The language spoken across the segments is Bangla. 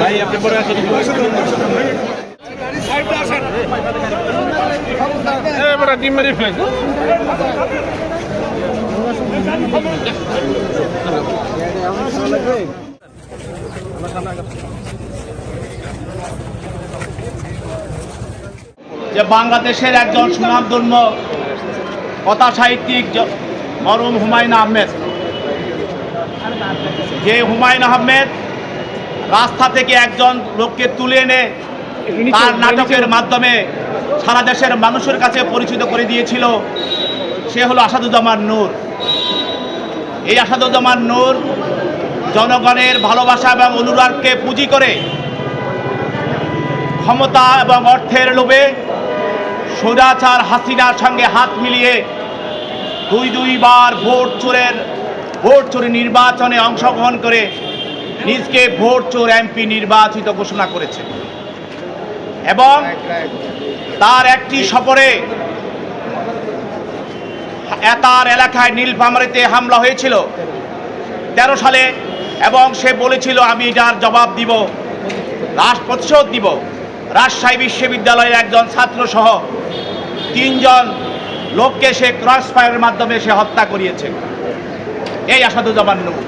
ভাই আপনি পরে আসেন। এবারে ডিম মেরে ফেলে যে বাংলাদেশের একজন সুনামধন্য কথা সাহিত্যিক মরহুম হুমায়ুন আহমেদ। যে হুমায়ুন আহমেদ রাস্তা থেকে একজন লোককে তুলে এনে তার নাটকের মাধ্যমে সারা দেশের মানুষের কাছে পরিচিত করে দিয়েছিল, সে হলো আসাদুজ্জামান নূর। এই আসাদুজ্জামান নূর জনগণের ভালোবাসা এবং অনুরাগকে পুঁজি করে ক্ষমতা এবং অর্থের লোভে স্বৈরাচার হাসিনার সঙ্গে হাত মিলিয়ে দুই দুইবার ভোট চোরের, ভোট চোরে নির্বাচনে অংশগ্রহণ করে নিজকে ভোট চোর এমপি নির্বাচিত ঘোষণা করেছে। এবং তার একটি সফরে তার এলাকায় নীলফামারীতে হামলা হয়েছিল। তেরো সালে, এবং সে বলেছিল, আমি এটার জবাব দিব রাজ প্রতিশোধ দিব। রাজশাহী বিশ্ববিদ্যালয়ের একজন ছাত্র সহ তিনজন লোককে সে ক্রস ফায়ারের মাধ্যমে সে হত্যা করিয়েছে। এই আসাদুজ্জামান নূর।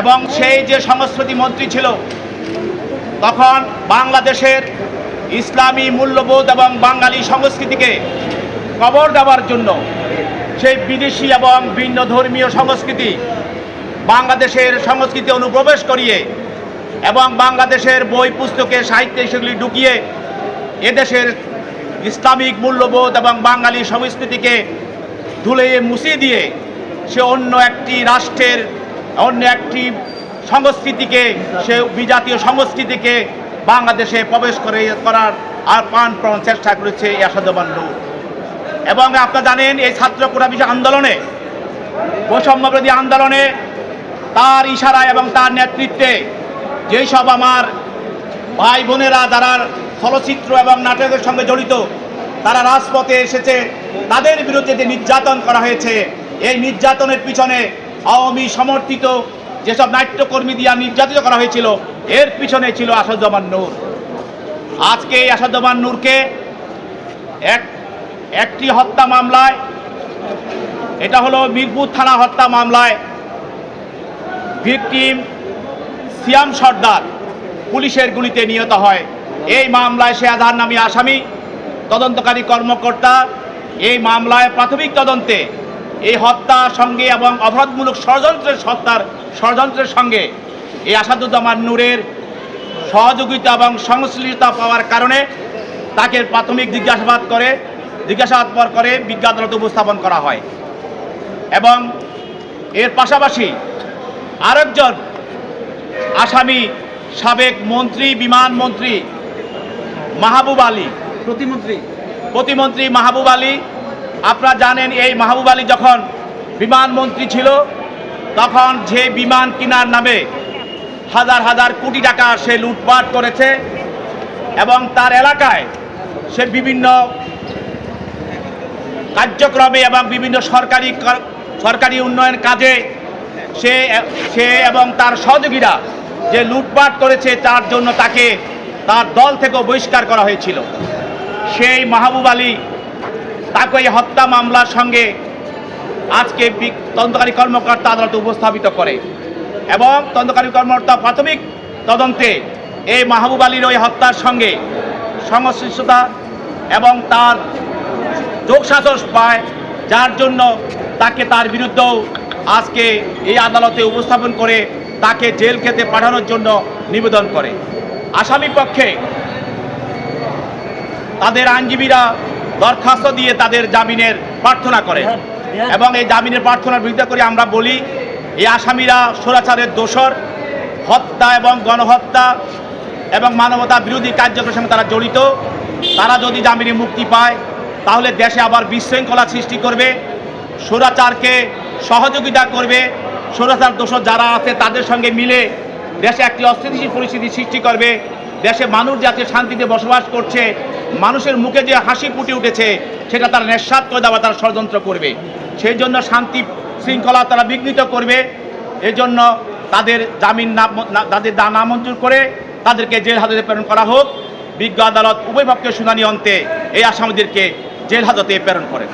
এবং সেই যে সংস্কৃতি মন্ত্রী ছিল, তখন বাংলাদেশের ইসলামী মূল্যবোধ এবং বাঙালি সংস্কৃতিকে কবর দেওয়ার জন্য সেই বিদেশি এবং ভিন্ন ধর্মীয় সংস্কৃতি বাংলাদেশের সংস্কৃতি অনুপ্রবেশ করিয়ে এবং বাংলাদেশের বই, পুস্তকে, সাহিত্যে সেগুলি ঢুকিয়ে এদেশের ইসলামিক মূল্যবোধ এবং বাঙালি সংস্কৃতিকে ধুলে মুছিয়ে দিয়ে সে অন্য একটি রাষ্ট্রের, অন্য একটি সংস্কৃতিকে, সে বিজাতীয় সংস্কৃতিকে বাংলাদেশে প্রবেশ করে করার আর প্রাণ প্রাণ চেষ্টা করেছে এই আসাদমান নূর এবং আপনারা জানেন, এই ছাত্র কোটা বিষয় আন্দোলনে বৈষম্যবিরোধী আন্দোলনে তার ইশারায় এবং তার নেতৃত্বে যেই সব আমার ভাই বোনেরা যারা চলচ্চিত্র এবং নাটকের সঙ্গে জড়িত, তারা রাজপথে এসেছে, তাদের বিরুদ্ধে যে নির্যাতন করা হয়েছে, এই নির্যাতনের পিছনে আওয়ামী সমর্থিত যেসব নাট্যকর্মী দিয়া নির্যাতিত করা হয়েছিল এর পিছনে ছিল আসাদুজ্জামান নূর। আজকে এই আসাদুজ্জামান নূরকে এক একটি হত্যা মামলায়, এটা হলো মিরপুর থানা হত্যা মামলায় ভিকটিম সিয়াম সর্দার পুলিশের গুলিতে নিহত হয়। এই মামলায় আধার নামী আসামি, তদন্তকারী কর্মকর্তা। এই মামলায় প্রাথমিক তদন্তে এই হত্যার সঙ্গে এবং অপরাধমূলক ষড়যন্ত্রের হত্যার ষড়যন্ত্রের সঙ্গে এই আসাদুজ্জামান নূরের সহযোগিতা এবং সংশ্লিষ্টতা পাওয়ার কারণে তাকে প্রাথমিক জিজ্ঞাসাবাদ করে জিজ্ঞাসাবাদ পর করে বিজ্ঞান আদালতে উপস্থাপন করা হয়। এবং এর পাশাপাশি আরেকজন আসামি সাবেক মন্ত্রী বিমান মন্ত্রী মাহবুব আলী। প্রতিমন্ত্রী। প্রতিমন্ত্রী মাহবুব আলী আপনারা জানেন এই মাহবুব আলী যখন বিমান মন্ত্রী ছিল তখন যে বিমান কেনার নামে হাজার হাজার কোটি টাকা সে লুটপাট করেছে এবং তার এলাকায় সে বিভিন্ন কার্যক্রমে এবং বিভিন্ন সরকারি সরকারি উন্নয়ন কাজে সে সে এবং তার সহযোগীরা যে লুটপাট করেছে তার জন্য তাকে তার দল থেকে বহিষ্কার করা হয়েছিল। সেই মাহবুব আলী তাকে এই হত্যা মামলার সঙ্গে আজকে তদন্তকারী কর্মকর্তা আদালতে উপস্থাপিত করে। এবং তদন্তকারী কর্মকর্তা প্রাথমিক তদন্তে এই মাহবুব আলীর ওই হত্যার সঙ্গে সংশ্লিষ্টতা এবং তার যোগসাজস পায় যার জন্য তাকে তার বিরুদ্ধেও আজকে এই আদালতে উপস্থাপন করে তাকে জেল খেতে পাঠানোর জন্য নিবেদন করে। আসামি পক্ষে তাদের আইনজীবীরা দরখাস্ত দিয়ে তাদের জামিনের প্রার্থনা করে এবং এই জামিনের প্রার্থনার বিরুদ্ধে করে আমরা বলি এই আসামিরা স্বৈরাচারের দোষর, হত্যা এবং গণহত্যা এবং মানবতা বিরোধী কার্যক্রমের সঙ্গে তারা জড়িত। তারা যদি জামিনে মুক্তি পায়, তাহলে দেশে আবার বিশৃঙ্খলা সৃষ্টি করবে সুরাচারকে সহযোগিতা করবে। সুরাচার দোষ যারা আছে, তাদের সঙ্গে মিলে দেশে একটি অস্থিতিশীল পরিস্থিতি সৃষ্টি করবে। দেশে মানুষ যাতে শান্তিতে বসবাস করছে, মানুষের মুখে যে হাসি ফুটে উঠেছে, সেটা তারা নিঃস্বাদ করে দেওয়া তারা ষড়যন্ত্র করবে। সেই জন্য শান্তি শৃঙ্খলা তারা বিঘ্নিত করবে। এজন্য তাদের জামিন না না- তাদের দা নামঞ্জুর করে তাদেরকে জেল হাজতে প্রেরণ করা হোক। বিজ্ঞ আদালত উভয় পক্ষের শুনানি অন্তে এই আসামিদেরকে জেল হাজতে প্রেরণ করেন।